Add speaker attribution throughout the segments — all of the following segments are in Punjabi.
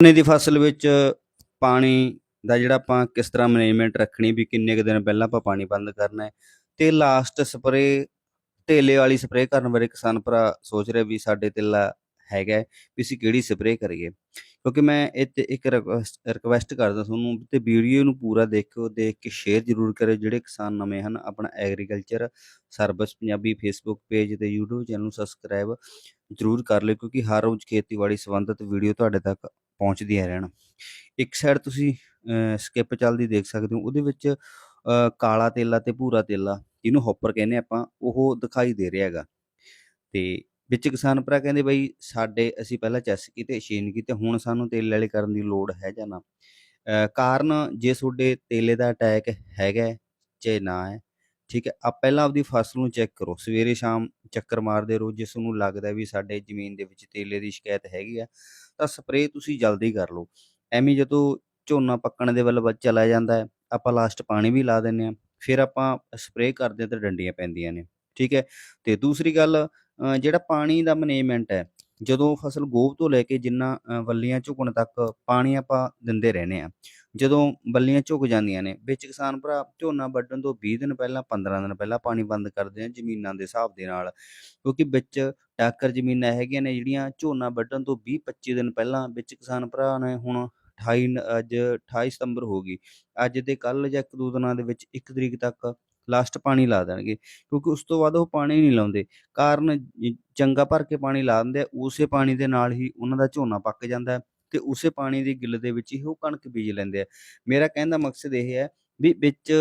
Speaker 1: ਝੋਨੇ ਦੀ ਫਸਲ ਵਿੱਚ ਪਾਣੀ ਦਾ ਜਿਹੜਾ ਆਪਾਂ ਕਿਸ ਤਰ੍ਹਾਂ ਮੈਨੇਜਮੈਂਟ ਰੱਖਣੀ ਵੀ ਕਿੰਨੇ ਕੁ ਦਿਨ ਪਹਿਲਾਂ ਆਪਾਂ ਪਾਣੀ ਬੰਦ ਕਰਨਾ ਹੈ ਤੇ ਲਾਸਟ ਸਪਰੇ ਢੇਲੇ ਵਾਲੀ ਸਪਰੇ ਕਰਨ ਬਾਰੇ ਕਿਸਾਨ ਭਰਾ ਸੋਚ ਰਿਹਾ ਵੀ ਸਾਡੇ ਤੇਲਾ ਹੈਗਾ ਵੀ ਅਸੀਂ ਕਿਹੜੀ ਸਪਰੇ ਕਰੀਏ। ਕਿਉਂਕਿ ਮੈਂ ਇਹ 'ਤੇ ਇੱਕ ਰਿਕੁਐਸਟ ਕਰਦਾ ਤੁਹਾਨੂੰ ਤੇ ਵੀਡੀਓ ਨੂੰ ਪੂਰਾ ਦੇਖੋ ਦੇਖ ਕੇ ਸ਼ੇਅਰ ਜ਼ਰੂਰ ਕਰਿਓ। ਜਿਹੜੇ ਕਿਸਾਨ ਨਵੇਂ ਹਨ, ਆਪਣਾ agriculture service Punjabi Facebook page ਤੇ YouTube ਚੈਨਲ ਨੂੰ ਸਬਸਕ੍ਰਾਈਬ ਜ਼ਰੂਰ ਕਰ ਲਿਓ, ਕਿਉਂਕਿ ਹਰ ਰੋਜ਼ ਖੇਤੀਬਾੜੀ ਸੰਬੰਧਿਤ ਵੀਡੀਓ ਤੁਹਾਡੇ ਤੱਕ ਪਹੁੰਚਦੀਆਂ ਰਹਿਣ। ਇੱਕ ਸਾਈਡ ਤੁਸੀਂ ਸਕਿਪ ਚੱਲਦੀ ਦੇਖ ਸਕਦੇ ਹੋ ਉਹਦੇ ਵਿੱਚ ਕਾਲਾ ਤੇਲਾ ਤੇ ਭੂਰਾ ਤੇਲਾ ਜਿਹਨੂੰ ਹੌਪਰ ਕਹਿੰਦੇ ਆਪਾਂ ਉਹ ਦਿਖਾਈ ਦੇ ਰਿਹਾ ਹੈਗਾ। ਤੇ ਵਿੱਚ ਕਿਸਾਨ ਭਰਾ ਕਹਿੰਦੇ ਬਈ ਸਾਡੇ ਅਸੀਂ ਪਹਿਲਾਂ ਚੈਸ ਕੀਤੇ ਅਸ਼ੀਨ ਕੀਤੇ ਹੁਣ ਸਾਨੂੰ ਤੇਲੇ ਵਾਲੇ ਕਰਨ ਦੀ ਲੋੜ ਹੈ ਜਾਂ ਨਾ। ਅ, ਕਾਰਨ ਜੇ ਤੁਹਾਡੇ ਤੇਲੇ ਦਾ ਅਟੈਕ ਹੈਗਾ ਹੈ, ਚਾਹੇ ਨਾ ਹੈ ਠੀਕ ਹੈ ਆ ਪਹਿਲਾਂ ਆਪਦੀ ਫਸਲ ਨੂੰ ਚੈੱਕ ਕਰੋ। ਸਵੇਰੇ ਸ਼ਾਮ ਚੱਕਰ ਮਾਰਦੇ ਰਹੋ ਜਿਸ ਨੂੰ ਲੱਗਦਾ ਵੀ ਸਾਡੇ ਜ਼ਮੀਨ ਦੇ ਵਿੱਚ ਤੇਲੇ ਦੀ ਸ਼ਿਕਾਇਤ ਹੈਗੀ ਆ ਤਾਂ ਸਪਰੇਅ ਤੁਸੀਂ ਜਲਦੀ ਕਰ ਲਓ। ਐਵੇਂ ਜਦੋਂ ਝੋਨਾ ਪੱਕਣ ਦੇ ਵੱਲ ਵੱਧ ਚਲਾ ਜਾਂਦਾ ਹੈ, ਆਪਾਂ ਲਾਸਟ ਪਾਣੀ ਵੀ ਲਾ ਦਿੰਨੇ ਆ ਫਿਰ ਆਪਾਂ ਸਪਰੇਅ ਕਰਦੇ ਤੇ ਡੰਡੀਆਂ ਪੈਂਦੀਆਂ ਨੇ, ਠੀਕ ਹੈ? ਤੇ ਦੂਸਰੀ ਗੱਲ ਜਿਹੜਾ ਪਾਣੀ ਦਾ ਮੈਨੇਜਮੈਂਟ ਹੈ, ਜਦੋਂ ਫਸਲ ਗੋਭ ਤੋਂ ਲੈ ਕੇ ਜਿੰਨਾ ਵੱਲੀਆਂ ਝੁਕਣ ਤੱਕ ਪਾਣੀ ਆਪਾਂ ਦਿੰਦੇ ਰਹਿੰਦੇ ਆ ਜਦੋਂ ਬੱਲੀਆਂ ਝੁਕ ਜਾਂਦੀਆਂ ਨੇ, ਵਿੱਚ ਕਿਸਾਨ ਭਰਾ ਝੋਨਾ ਵੱਢਣ ਤੋਂ 20 ਦਿਨ ਪਹਿਲਾਂ 15 ਦਿਨ ਪਹਿਲਾਂ ਪਾਣੀ ਬੰਦ ਕਰਦੇ ਆ ਜ਼ਮੀਨਾਂ ਦੇ ਹਿਸਾਬ ਦੇ ਨਾਲ, ਕਿਉਂਕਿ ਵਿੱਚ ਟਾਕਰ ਜ਼ਮੀਨਾਂ ਹੈਗੀਆਂ ਨੇ ਜਿਹੜੀਆਂ ਝੋਨਾ ਵੱਢਣ ਤੋਂ 20 25 ਦਿਨ ਪਹਿਲਾਂ, ਵਿੱਚ ਕਿਸਾਨ ਭਰਾ ਨੇ ਹੁਣ 28 ਨ- ਅੱਜ 28 ਸਤੰਬਰ ਹੋ ਗਈ, ਅੱਜ ਦੇ ਕੱਲ ਜਾਂ ਇੱਕ ਦੋ ਦਿਨਾਂ ਦੇ ਵਿੱਚ ਇੱਕ ਤਰੀਕ ਤੱਕ ਲਾਸਟ ਪਾਣੀ ਲਾ ਦੇਣਗੇ, ਕਿਉਂਕਿ ਉਸ ਤੋਂ ਬਾਅਦ ਉਹ ਪਾਣੀ ਨਹੀਂ ਲਾਉਂਦੇ, ਕਾਰਨ ਚੰਗਾ ਭਰ ਕੇ ਪਾਣੀ ਲਾ ਦਿੰਦੇ ਉਸੇ ਪਾਣੀ ਦੇ ਨਾਲ ਹੀ ਉਹਨਾਂ ਦਾ ਝੋਨਾ ਪੱਕ ਜਾਂਦਾ ਤੇ ਉਸੇ ਪਾਣੀ ਦੀ ਗਿੱਲ ਦੇ ਵਿੱਚ ਹੀ ਉਹ ਕਣਕ ਬੀਜ ਲੈਂਦੇ ਆ। ਮੇਰਾ ਕਹਿਣ ਦਾ ਮਕਸਦ ਇਹ ਹੈ ਵੀ ਵਿੱਚ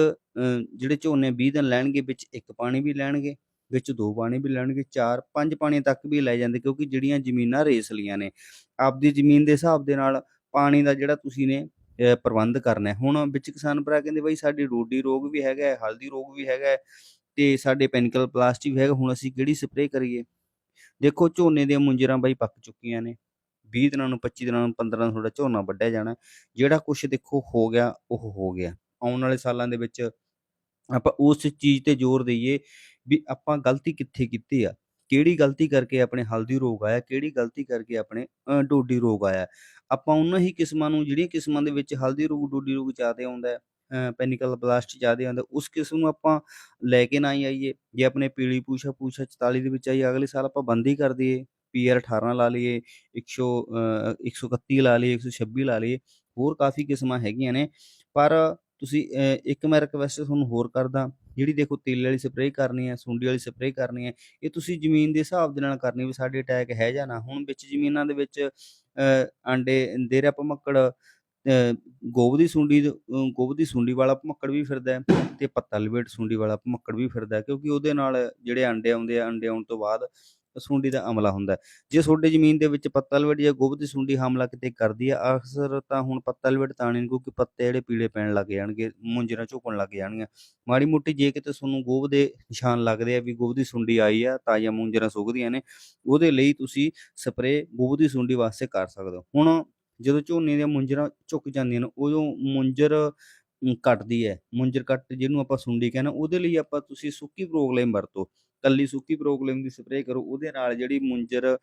Speaker 1: ਜਿਹੜੇ ਝੋਨੇ 20 ਦਿਨ ਲੈਣਗੇ ਵਿੱਚ ਇੱਕ ਪਾਣੀ ਵੀ ਲੈਣਗੇ ਵਿੱਚ ਦੋ ਪਾਣੀ ਵੀ ਲੈਣਗੇ ਚਾਰ ਪੰਜ ਪਾਣੀ ਤੱਕ ਵੀ ਲੈ ਜਾਂਦੇ ਕਿਉਂਕਿ ਜਿਹੜੀਆਂ ਜ਼ਮੀਨਾਂ ਰੇਸਲੀਆਂ ਨੇ ਆਪਦੀ ਜ਼ਮੀਨ ਦੇ ਹਿਸਾਬ ਦੇ ਨਾਲ ਪਾਣੀ ਦਾ ਜਿਹੜਾ ਤੁਸੀਂ ਨੇ ਪ੍ਰਬੰਧ ਕਰਨਾ ਹੁਣ ਵਿੱਚ ਕਿਸਾਨ ਭਰਾ ਕਹਿੰਦੇ ਬਈ ਸਾਡੀ ਰੋਡੀ ਰੋਗ ਵੀ ਹੈਗਾ ਹਲਦੀ ਰੋਗ ਵੀ ਹੈਗਾ ਹੈ, ਤੇ ਸਾਡੇ ਪੈਨਿਕਲ ਪਲਾਸਟਿਕ ਵੀ ਹੈਗਾ ਹੁਣ ਅਸੀਂ ਕਿਹੜੀ ਸਪਰੇਅ ਕਰੀਏ? ਦੇਖੋ ਝੋਨੇ ਦੀਆਂ ਮੁੰਜਰਾਂ ਬਾਈ ਪੱਕ ਚੁੱਕੀਆਂ ਨੇ। 20 ਦਿਨਾਂ ਨੂੰ 25 ਦਿਨਾਂ ਨੂੰ 15 ਨੂੰ ਤੁਹਾਡਾ ਝੋਨਾ ਵੱਢਿਆ ਜਾਣਾ। ਜਿਹੜਾ ਕੁਝ ਦੇਖੋ ਹੋ ਗਿਆ, ਉਹ ਹੋ ਗਿਆ। ਆਉਣ ਵਾਲੇ ਸਾਲਾਂ ਦੇ ਵਿੱਚ ਆਪਾਂ ਉਸ ਚੀਜ਼ ਤੇ ਜ਼ੋਰ ਦਈਏ ਵੀ ਆਪਾਂ ਗਲਤੀ ਕਿੱਥੇ ਕੀਤੀ ਆ? ਕਿਹੜੀ ਗਲਤੀ ਕਰਕੇ ਆਪਣੇ ਹਲਦੀ ਰੋਗ ਆਇਆ? ਕਿਹੜੀ ਗਲਤੀ ਕਰਕੇ ਆਪਣੇ ਡੋਡੀ ਰੋਗ ਆਇਆ? ਆਪਾਂ ਉਹਨਾਂ ਹੀ ਕਿਸਮਾਂ ਨੂੰ, ਜਿਹੜੀਆਂ ਕਿਸਮਾਂ ਦੇ ਵਿੱਚ ਹਲਦੀ ਰੋਗ, ਡੋਡੀ ਰੋਗ ਜ਼ਿਆਦਾ ਆਉਂਦਾ ਹੈ ਪੈਨਿਕਲ ਬਲਾਸਟ ਜ਼ਿਆਦਾ ਆਉਂਦਾ, ਉਸ ਕਿਸਮ ਨੂੰ ਆਪਾਂ ਲੈ ਕੇ ਨਾ ਹੀ ਆਈਏ। ਜੇ ਆਪਣੇ ਪੀਲੀ ਪੂਛਾ ਪੂਛਾ 44 ਦੇ ਵਿੱਚ ਆਈ ਅਗਲੇ ਸਾਲ ਆਪਾਂ ਬੰਦ ਹੀ ਕਰ ਦਈਏ। ਪੀਆਰ 18 ਲਾ ਲਈਏ 100 ਅ, 131 ਲਾ ਲਈਏ 126 ਲਾ ਲਈਏ ਹੋਰ ਕਾਫੀ ਕਿਸਮਾਂ ਹੈਗੀਆਂ ਨੇ ਪਰ ਤੁਸੀਂ ਇੱਕ ਮੈਂ ਰਿਕਵੈਸਟ ਤੁਹਾਨੂੰ ਹੋਰ ਕਰਦਾ ਜਿਹੜੀ ਦੇਖੋ ਤੇਲੇ ਵਾਲੀ ਸਪਰੇਅ ਕਰਨੀ ਹੈ ਸੁੰਡੀ ਵਾਲੀ ਸਪਰੇਅ ਕਰਨੀ ਹੈ ਇਹ ਤੁਸੀਂ ਜ਼ਮੀਨ ਦੇ ਹਿਸਾਬ ਦੇ ਨਾਲ ਕਰਨੀ ਵੀ ਸਾਡੇ ਅਟੈਕ ਹੈ ਜਾਂ ਨਾ ਹੁਣ ਵਿੱਚ ਜ਼ਮੀਨਾਂ ਦੇ ਵਿੱਚ ਅ, ਆਂਡੇ ਦੇ ਰਿਹਾ ਭਮੱਕੜ ਅ, ਗੋਬ ਦੀ ਸੁੰਡੀ ਦੇ- ਗੋਬ ਦੀ ਸੁੰਡੀ ਵਾਲਾ ਭਮੱਕੜ ਵੀ ਫਿਰਦਾ ਹੈ ਤੇ ਪੱਤਾ ਲਪੇਟ ਸੁੰਡੀ ਵਾਲਾ ਭਮੱਕੜ ਵੀ ਫਿਰਦਾ ਕਿਉਂਕਿ ਉਹਦੇ ਨਾਲ ਜਿਹੜੇ ਆਂਡੇ ਆਉਂਦੇ ਆ ਅੰਡੇ ਆਉਣ ਤੋਂ ਬਾਅਦ ਸੁੰਡੀ ਦਾ ਅਮਲਾ ਹੁੰਦਾ ਜੇ ਤੁਹਾਡੇ ਜ਼ਮੀਨ ਦੇ ਵਿੱਚ ਪੱਤਾ ਲਪੇਟ ਜਾਂ ਗੋਭ ਦੀ ਸੁੰਡੀ ਹਮਲਾ ਕਿਤੇ ਕਰਦੀ ਆ ਅਕਸਰ ਤਾਂ ਹੁਣ ਪੱਤਾ ਲਪੇਟ ਤਾਂ ਨਹੀਂ, ਕਿਉਂਕਿ ਪੱਤੇ ਜਿਹੜੇ ਪੀਲੇ ਪੈਣ ਲੱਗ ਜਾਣਗੇ, ਮੁੰਜਰਾ ਝੁਕਣ ਲੱਗ ਜਾਣਗੀਆਂ। ਮਾੜੀ ਮੋਟੀ ਜੇ ਕਿਤੇ ਤੁਹਾਨੂੰ ਗੋਭ ਦੇ ਨਿਸ਼ਾਨ ਲੱਗਦੇ ਆ ਵੀ ਗੋਬ ਦੀ ਸੁੰਡੀ ਆਈ ਆ ਤਾਜ਼ਾ ਮੁੰਜਰਾ ਸੁੱਕਦੀਆਂ ਨੇ, ਉਹਦੇ ਲਈ ਤੁਸੀਂ ਸਪਰੇਅ ਗੋਭ ਦੀ ਸੁੰਡੀ ਵਾਸਤੇ ਕਰ ਸਕਦੇ ਹੋ। ਹੁਣ ਜਦੋਂ ਝੋਨੇ ਦੀਆਂ ਮੁੰਜਰਾਂ ਝੁਕ ਜਾਂਦੀਆਂ ਨੇ, ਉਦੋਂ ਮੁੰਜਰ ਕੱਟਦੀ ਹੈ। ਮੁੰਜਰ ਕੱਟ ਜਿਹਨੂੰ ਆਪਾਂ ਸੁੰਡੀ ਕਹਿੰਦੇ ਉਹਦੇ ਲਈ ਆਪਾਂ ਤੁਸੀਂ ਸੁੱਕੀ ਪ੍ਰੋਗਲੇਮ ਵਰਤੋ। ਕੱਲੀ ਸੁੱਕੀ ਪ੍ਰੋਗਲੇਮ ਦੀ ਸਪਰੇਅ ਕਰੋ, ਉਹਦੇ ਨਾਲ ਜਿਹੜੀ ਮੁੰਜਰ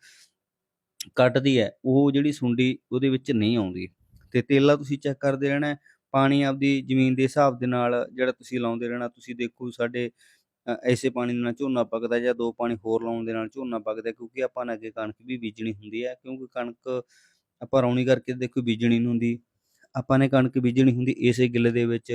Speaker 1: ਕੱਟਦੀ ਹੈ, ਉਹ ਜਿਹੜੀ ਸੁੰਡੀ ਉਹਦੇ ਵਿੱਚ ਨਹੀਂ ਆਉਂਦੀ। ਤੇ ਤੇਲਾ ਤੁਸੀਂ ਚੈੱਕ ਕਰਦੇ ਰਹਿਣਾ, ਪਾਣੀ ਆਪਦੀ ਜ਼ਮੀਨ ਦੇ ਹਿਸਾਬ ਦੇ ਨਾਲ ਜਿਹੜਾ ਤੁਸੀਂ ਲਾਉਂਦੇ ਰਹਿਣਾ, ਤੁਸੀਂ ਦੇਖੋ ਸਾਡੇ ਐਸੇ ਪਾਣੀ ਨਾਲ ਝੋਨਾ ਪੱਕਦਾ ਜਾਂ ਦੋ ਪਾਣੀ ਹੋਰ ਲਾਉਣ ਦੇ ਨਾਲ ਝੋਨਾ ਪੱਕਦਾ, ਕਿਉਂਕਿ ਆਪਾਂ ਨੇ ਅੱਗੇ ਕਣਕ ਵੀ ਬੀਜਣੀ ਹੁੰਦੀ ਹੈ, ਕਿਉਂਕਿ ਕਣਕ ਆਪਾਂ ਰੌਣੀ ਕਰਕੇ ਦੇਖੋ ਬੀਜਣੀ ਨਹੀਂ ਹੁੰਦੀ। ਆਪਾਂ ਨੇ ਕਣਕ ਬੀਜਣੀ ਹੁੰਦੀ ਇਸੇ ਗਿੱਲੇ ਦੇ ਵਿੱਚ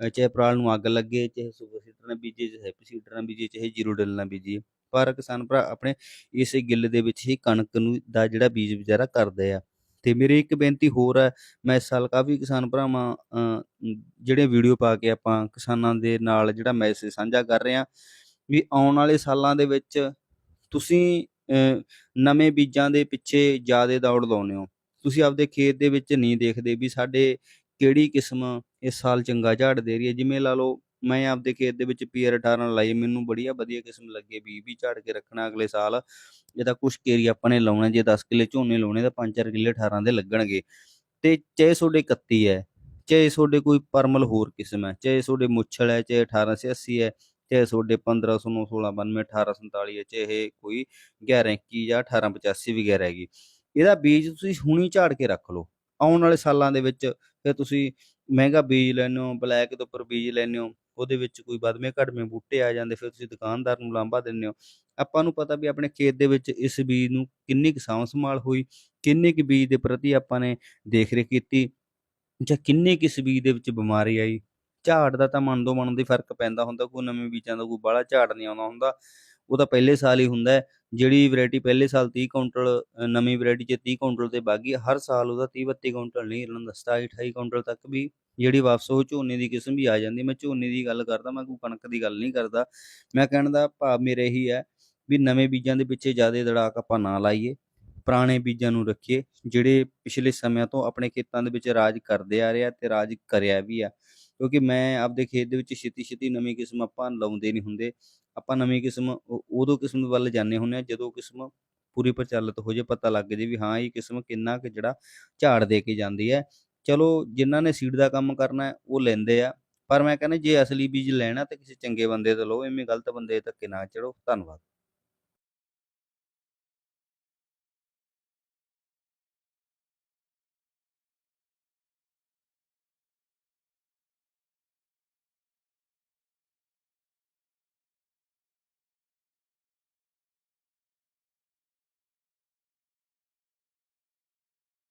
Speaker 1: ਚਾਹੇ ਪਰਾਲ ਨੂੰ ਅੱਗ ਲੱਗੇ, ਚਾਹੇ ਸੁਪਰ ਸੀਡਰ ਨਾਲ ਬੀਜੇ, ਚਾਹੇ ਹੈਪੀ ਸੀਡਰ ਨਾਲ ਬੀਜੇ, ਚਾਹੇ ਜੀਰੋ ਡਿਲ ਨਾਲ ਬੀਜੀਏ, ਪਰ ਕਿਸਾਨ ਭਰਾ ਆਪਣੇ ਇਸ ਗਿੱਲ ਦੇ ਵਿੱਚ ਹੀ ਕਣਕ ਨੂੰ ਦਾ ਜਿਹੜਾ ਬੀਜ ਵਿਚਾਰਾ ਕਰਦੇ ਆ। ਤੇ ਮੇਰੀ ਇੱਕ ਬੇਨਤੀ ਹੋਰ ਹੈ, ਮੈਂ ਇਸ ਸਾਲ ਕਾਫੀ ਕਿਸਾਨ ਭਰਾਵਾਂ ਜਿਹੜੇ ਵੀਡੀਓ ਪਾ ਕੇ ਆਪਾਂ ਕਿਸਾਨਾਂ ਦੇ ਨਾਲ ਜਿਹੜਾ ਮੈਸੇਜ ਸਾਂਝਾ ਕਰ ਰਹੇ ਆ ਵੀ ਆਉਣ ਵਾਲੇ ਸਾਲਾਂ ਦੇ ਵਿੱਚ ਤੁਸੀਂ ਨਵੇਂ ਬੀਜਾਂ ਦੇ ਪਿੱਛੇ ਜ਼ਿਆਦਾ ਦੌੜ ਲਾਉਂਦੇ ਹੋ। ਤੁਸੀਂ ਆਪਦੇ ਖੇਤ ਦੇ ਵਿੱਚ ਨਹੀਂ ਦੇਖਦੇ ਵੀ ਸਾਡੇ ਕਿਹੜੀ ਕਿਸਮ ਇਸ ਸਾਲ ਚੰਗਾ ਝਾੜ ਦੇ ਰਹੀ ਹੈ। ਜਿਵੇਂ ਲਾ ਲਓ, ਮੈਂ ਆਪਦੇ ਖੇਤ ਦੇ ਵਿੱਚ ਪੀਆਰ 18 ਲਾਈ ਮੈਨੂੰ ਬੜੀਆ ਵਧੀਆ ਕਿਸਮ ਲੱਗੇ ਵੀ ਵੀ ਝਾੜ ਕੇ ਰੱਖਣਾ ਅਗਲੇ ਸਾਲ। ਜਿਹਦਾ ਕੁਛ ਕੇਰੀ ਆਪਾਂ ਨੇ ਲਾਉਣਾ, ਜੇ 10 ਕਿੱਲੇ ਝੋਨੇ ਲਾਉਣੇ ਤਾਂ 5-4 ਕਿੱਲੇ 18 ਦੇ ਲੱਗਣਗੇ। ਤੇ ਚਾਹੇ ਤੁਹਾਡੇ 31 ਹੈ, ਚਾਹੇ ਤੁਹਾਡੇ ਕੋਈ ਪਰਮਲ ਹੋਰ ਕਿਸਮ ਹੈ, ਚਾਹੇ ਤੁਹਾਡੇ ਮੁੱਛਲ ਹੈ, ਚਾਹੇ 1880 ਹੈ, ਚਾਹੇ ਤੁਹਾਡੇ 1509 1692 1847 ਹੈ, ਚਾਹੇ ਕੋਈ 1121 ਜਾਂ 1885 ਵਗੈਰਾ ਹੈਗੀ। ਇਹਦਾ ਬੀਜ ਤੁਸੀਂ ਹੁਣੀ ਝਾੜ ਕੇ ਰੱਖ ਲਓ। ਆਉਣ ਵਾਲੇ ਸਾਲਾਂ ਦੇ ਵਿੱਚ, ਫਿਰ ਤੁਸੀਂ ਮਹਿੰਗਾ ਬੀਜ ਲੈਂਦੇ ਹੋ, ਬਲੈਕ ਦੇ ਉੱਪਰ ਬੀਜ ਲੈਂਦੇ ਹੋ, ਉਹਦੇ ਵਿੱਚ ਕੋਈ ਵੱਧਵੇਂ ਘਟਵੇਂ ਬੂਟੇ ਆ ਜਾਂਦੇ, ਫਿਰ ਤੁਸੀਂ ਦੁਕਾਨਦਾਰ ਨੂੰ ਲਾਂਭਾ ਦਿੰਦੇ ਹੋ। ਆਪਾਂ ਨੂੰ ਪਤਾ ਵੀ ਆਪਣੇ ਖੇਤ ਦੇ ਵਿੱਚ ਇਸ ਬੀਜ ਨੂੰ ਕਿੰਨੀ ਕੁ ਸਾਂਭ ਸੰਭਾਲ ਹੋਈ, ਕਿੰਨੇ ਕੁ ਬੀਜ ਦੇ ਪ੍ਰਤੀ ਆਪਾਂ ਨੇ ਦੇਖ ਰੇਖ ਕੀਤੀ, ਜਾਂ ਕਿੰਨੇ ਕੁ ਇਸ ਬੀਜ ਦੇ ਵਿੱਚ ਬਿਮਾਰੀ ਆਈ। ਝਾੜ ਦਾ ਤਾਂ ਮਨ ਦੋ ਮਨ ਦੀ ਫ਼ਰਕ ਪੈਂਦਾ ਹੁੰਦਾ, ਕੋਈ ਨਵੇਂ ਬੀਜਾਂ ਦਾ ਕੋਈ ਬਾਹਲਾ ਝਾੜ ਨਹੀਂ ਆਉਂਦਾ ਹੁੰਦਾ, ਉਹ ਤਾਂ ਪਹਿਲੇ ਸਾਲ ਹੀ ਹੁੰਦਾ ਜਿਹੜੀ ਵੈਰਾਈਟੀ ਪਹਿਲੇ ਸਾਲ 30 ਕੁਇੰਟਲ ਨਵੀਂ ਵੈਰਾਈਟੀ 'ਚ 30 ਕੁਇੰਟਲ ਤੇ ਬਾਗੀ, ਹਰ ਸਾਲ ਉਹਦਾ 30 32 ਕੁਇੰਟਲ ਨਹੀਂ ਰਹਿੰਦਾ 27 28 ਕੁਇੰਟਲ ਤੱਕ ਵੀ ਜਿਹੜੀ ਵਾਪਸ ਉਹ ਝੋਨੇ ਦੀ ਕਿਸਮ ਵੀ ਆ ਜਾਂਦੀ। ਮੈਂ ਝੋਨੇ ਦੀ ਗੱਲ ਕਰਦਾ, ਮੈਂ ਕੋਈ ਕਣਕ ਦੀ ਗੱਲ ਨਹੀਂ ਕਰਦਾ। ਮੈਂ ਕਹਿਣ ਦਾ ਭਾਵ ਮੇਰਾ ਇਹੀ ਹੈ ਵੀ ਨਵੇਂ ਬੀਜਾਂ ਦੇ ਪਿੱਛੇ ਜ਼ਿਆਦਾ ਦੜਾਕ ਆਪਾਂ ਨਾ ਲਾਈਏ, ਪੁਰਾਣੇ ਬੀਜਾਂ ਨੂੰ ਰੱਖੀਏ, ਜਿਹੜੇ ਪਿਛਲੇ ਸਮਿਆਂ ਤੋਂ ਆਪਣੇ ਖੇਤਾਂ ਦੇ ਵਿੱਚ ਰਾਜ ਕਰਦੇ ਆ ਰਹੇ ਆ ਤੇ ਰਾਜ ਕਰਿਆ ਵੀ ਆ। ਕਿਉਂਕਿ ਮੈਂ ਆਪਦੇ ਖੇਤ ਦੇ ਵਿੱਚ ਛੇਤੀ ਛੇਤੀ ਨਵੀਂ ਕਿਸਮ ਆਪਾਂ ਲਾਉਂਦੇ ਨਹੀਂ ਹੁੰਦੇ। ਆਪਾਂ ਨਵੀਂ ਕਿਸਮ ਉਦੋਂ ਕਿਸਮ ਵੱਲ ਜਾਂਦੇ ਹੁੰਦੇ ਆ ਜਦੋਂ ਕਿਸਮ ਪੂਰੀ ਪ੍ਰਚਲਿਤ ਹੋ ਜੇ ਪਤਾ ਲੱਗ ਜੇ ਵੀ ਹਾਂ, ਇਹ ਕਿਸਮ ਕਿੰਨਾ ਕੁ ਜਿਹੜਾ ਝਾੜ ਦੇ ਕੇ ਜਾਂਦੀ ਹੈ। ਚਲੋ, ਜਿਨ੍ਹਾਂ ਨੇ ਸੀਡ ਦਾ ਕੰਮ ਕਰਨਾ ਉਹ ਲੈਂਦੇ ਆ। ਪਰ ਮੈਂ ਕਹਿੰਦਾ, ਜੇ ਅਸਲੀ ਬੀਜ ਲੈਣਾ ਤਾਂ ਕਿਸੇ ਚੰਗੇ ਬੰਦੇ ਤੋਂ ਲਓ, ਐਵੇਂ ਗਲਤ ਬੰਦੇ ਤੱਕ ਨਾ ਚੜੋ। ਧੰਨਵਾਦ।